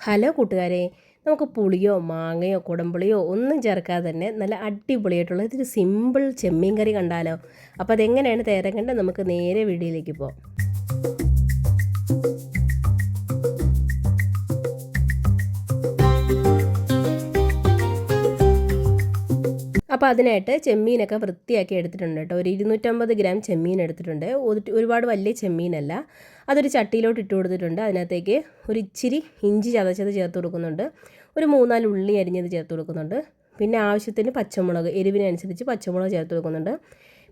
Hello കൂട്ടുകാരെ നമുക്ക് പുളിയോ മാങ്ങയോ കുടമ്പുളിയോ ഒന്നും ചേർക്കാതെ തന്നെ നല്ല അടിപൊളിയായിട്ടുള്ള ഇതൊരു സിമ്പിൾ ചെമ്മീൻ കറി കണ്ടാലോ? അപ്പോൾ അതെങ്ങനെയാണ് തയ്യാറാക്കേണ്ടത് നമുക്ക് നേരെ വീഡിയോയിലേക്ക് പോകാം. അപ്പോൾ അതിനായിട്ട് ചെമ്മീനൊക്കെ വൃത്തിയാക്കി എടുത്തിട്ടുണ്ട് കേട്ടോ. ഒരു ഇരുന്നൂറ്റമ്പത് ഗ്രാം ചെമ്മീൻ എടുത്തിട്ടുണ്ട്. ഒരു- ഒരുപാട് വലിയ ചെമ്മീനല്ല. അതൊരു ചട്ടിയിലോട്ട് ഇട്ട് കൊടുത്തിട്ടുണ്ട്. അതിനകത്തേക്ക് ഒരു ഇച്ചിരി ഇഞ്ചി ചതച്ചത് ചേർത്ത് കൊടുക്കുന്നുണ്ട്. ഒരു മൂന്നാൽ ഉള്ളി അരിഞ്ഞത് ചേർത്ത് കൊടുക്കുന്നുണ്ട്. പിന്നെ ആവശ്യത്തിന് പച്ചമുളക് എരിവിനനുസരിച്ച് പച്ചമുളക് ചേർത്ത് കൊടുക്കുന്നുണ്ട്.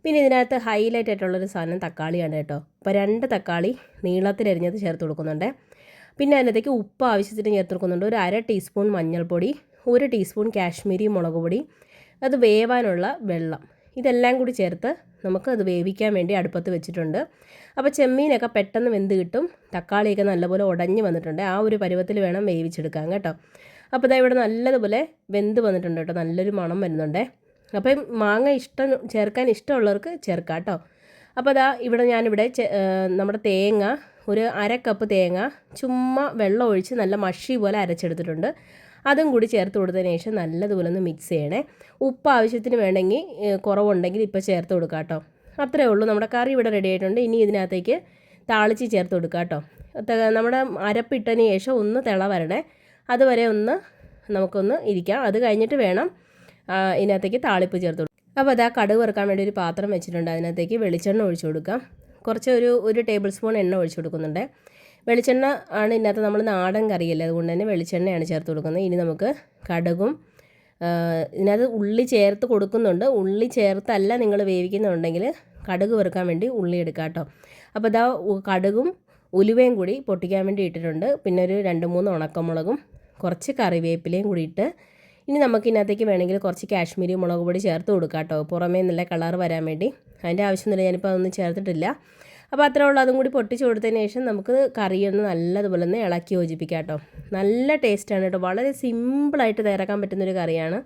പിന്നെ ഇതിനകത്ത് ഹൈലൈറ്റ് ആയിട്ടുള്ളൊരു സാധനം തക്കാളിയാണ് കേട്ടോ. അപ്പോൾ രണ്ട് തക്കാളി നീളത്തിലരിഞ്ഞത് ചേർത്ത് കൊടുക്കുന്നുണ്ട്. പിന്നെ അതിനകത്തേക്ക് ഉപ്പ് ആവശ്യത്തിന് ചേർത്ത് കൊടുക്കുന്നുണ്ട്. ഒരു അര ടീസ്പൂൺ മഞ്ഞൾപ്പൊടി ഒരു ടീസ്പൂൺ കാശ്മീരി മുളക് പൊടി അത് വേവാനുള്ള വെള്ളം. ഇതെല്ലാം കൂടി ചേർത്ത് നമുക്ക് അത് വേവിക്കാൻ വേണ്ടി അടുപ്പത്ത് വെച്ചിട്ടുണ്ട്. അപ്പോൾ ചെമ്മീനൊക്കെ പെട്ടെന്ന് വെന്ത് കിട്ടും. തക്കാളിയൊക്കെ നല്ലപോലെ ഉടഞ്ഞ് വന്നിട്ടുണ്ട്. ആ ഒരു പരുവത്തിൽ വേണം വേവിച്ചെടുക്കാൻ കേട്ടോ. അപ്പോൾ ഇതാ ഇവിടെ നല്ലതുപോലെ വെന്ത് വന്നിട്ടുണ്ട് കേട്ടോ. നല്ലൊരു മണം വരുന്നുണ്ട്. അപ്പം മാങ്ങ ഇഷ്ടം ചേർക്കാൻ ഇഷ്ടമുള്ളവർക്ക് ചേർക്കാം കേട്ടോ. അപ്പോൾ അതാ ഇവിടെ ഞാനിവിടെ നമ്മുടെ തേങ്ങ ഒരു അര കപ്പ് തേങ്ങ ചുമ്മാ വെള്ളം ഒഴിച്ച് നല്ല മഷി പോലെ അരച്ചെടുത്തിട്ടുണ്ട്. അതും കൂടി ചേർത്ത് കൊടുത്തതിന് ശേഷം നല്ലതുപോലെ ഒന്ന് മിക്സ് ചെയ്യണേ. ഉപ്പ് ആവശ്യത്തിന് വേണമെങ്കിൽ കുറവുണ്ടെങ്കിൽ ഇപ്പോൾ ചേർത്ത് കൊടുക്കാം കേട്ടോ. അത്രേ ഉള്ളൂ. നമ്മുടെ കറി ഇവിടെ റെഡി ആയിട്ടുണ്ട്. ഇനി ഇതിനകത്തേക്ക് താളിച്ച് ചേർത്ത് കൊടുക്കാം കേട്ടോ. നമ്മുടെ അരപ്പിട്ടതിന് ശേഷം ഒന്ന് തിള വരണേ. അതുവരെ ഒന്ന് നമുക്കൊന്ന് ഇരിക്കാം. അത് കഴിഞ്ഞിട്ട് വേണം ആ, ഇതിനകത്തേക്ക് താളിപ്പ് ചേർത്ത് കൊടുക്കാം അപ്പോൾ അതാ കടുക് വറുക്കാൻ വേണ്ടി ഒരു പാത്രം വെച്ചിട്ടുണ്ട്. അതിനകത്തേക്ക് വെളിച്ചെണ്ണ ഒഴിച്ചു കൊടുക്കാം. കുറച്ച് ഒരു ഒരു ടേബിൾ സ്പൂൺ എണ്ണ ഒഴിച്ചു കൊടുക്കുന്നുണ്ട്. വെളിച്ചെണ്ണ ആണ് ഇതിനകത്ത് നമ്മൾ നാടൻ കറിയല്ലേ? അതുകൊണ്ട് തന്നെ വെളിച്ചെണ്ണയാണ് ചേർത്ത് കൊടുക്കുന്നത്. ഇനി നമുക്ക് കടുകും ഇതിനകത്ത് ഉള്ളി ചേർത്ത് കൊടുക്കുന്നുണ്ട്. ഉള്ളി ചേർത്തല്ല നിങ്ങൾ വേവിക്കുന്നുണ്ടെങ്കിൽ കടുക് വെറുക്കാൻ വേണ്ടി ഉള്ളി എടുക്കാം കേട്ടോ. അപ്പോൾ ഇതാ കടുകും ഉലുവയും കൂടി പൊട്ടിക്കാൻ വേണ്ടി ഇട്ടിട്ടുണ്ട്. പിന്നെ ഒരു രണ്ട് മൂന്ന് ഉണക്കമുളകും കുറച്ച് കറിവേപ്പിലയും കൂടി ഇട്ട് ഇനി നമുക്ക് ഇതിനകത്തേക്ക് വേണമെങ്കിൽ കുറച്ച് കാശ്മീരി മുളക് പൊടി ചേർത്ത് കൊടുക്കാം കേട്ടോ. പുറമേ നല്ല കളർ വരാൻ വേണ്ടി. അതിന്റെ ആവശ്യമൊന്നുമില്ല. ഞാനിപ്പോൾ അതൊന്നും ചേർത്തിട്ടില്ല. അപ്പോൾ അത്രേ ഉള്ളൂ. അതും കൂടി പൊട്ടിച്ച് കൊടുത്തതിന് ശേഷം നമുക്ക് കറിയൊന്ന് നല്ലതുപോലെ ഒന്ന് ഇളക്കി യോജിപ്പിക്കാം കേട്ടോ. നല്ല ടേസ്റ്റാണ് കേട്ടോ. വളരെ സിമ്പിളായിട്ട് തയ്യാറാക്കാൻ പറ്റുന്നൊരു കറിയാണ്.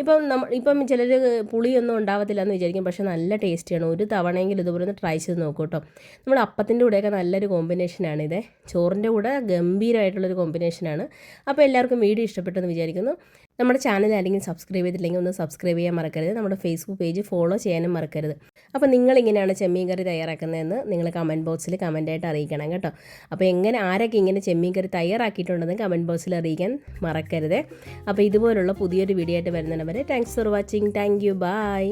ഇപ്പം നമ്മൾ ഇപ്പം ചിലർ പുളിയൊന്നും ഉണ്ടാവത്തില്ല എന്ന് വിചാരിക്കും. പക്ഷേ നല്ല ടേസ്റ്റിയാണ്. ഒരു തവണയെങ്കിലും ഇതുപോലെ ഒന്ന് ട്രൈ ചെയ്ത് നോക്കൂ കേട്ടോ. നമ്മൾ അപ്പത്തിന്റെ കൂടെയൊക്കെ നല്ലൊരു കോമ്പിനേഷനാണ് ഇത്. ചോറിന്റെ കൂടെ ഗംഭീരമായിട്ടുള്ളൊരു കോമ്പിനേഷനാണ് അപ്പോൾ എല്ലാവർക്കും വീഡിയോ ഇഷ്ടപ്പെട്ടെന്ന് വിചാരിക്കുന്നു. നമ്മുടെ ചാനൽ ആരെങ്കിലും സബ്സ്ക്രൈബ് ചെയ്തിട്ടില്ലെങ്കിൽ ഒന്ന് സബ്സ്ക്രൈബ് ചെയ്യാൻ മറക്കരുത്. നമ്മുടെ ഫേസ്ബുക്ക് പേജ് ഫോളോ ചെയ്യാനും മറക്കരുത്. അപ്പോൾ നിങ്ങൾ ഇങ്ങനെയാണ് ചെമ്മീൻ കറി തയ്യാറാക്കുന്നതെന്ന് നിങ്ങൾ കമന്റ് ബോക്സിൽ കമന്റായിട്ട് അറിയിക്കണം കേട്ടോ. അപ്പോൾ എങ്ങനെ ആരൊക്കെ ഇങ്ങനെ ചെമ്മീൻ കറി തയ്യാറാക്കിയിട്ടുണ്ടെന്ന് കമന്റ് ബോക്സിൽ അറിയിക്കാൻ മറക്കരുത്. അപ്പോൾ ഇതുപോലുള്ള പുതിയൊരു വീഡിയോ ആയിട്ട് വരുന്നവരെ thanks for watching thank you bye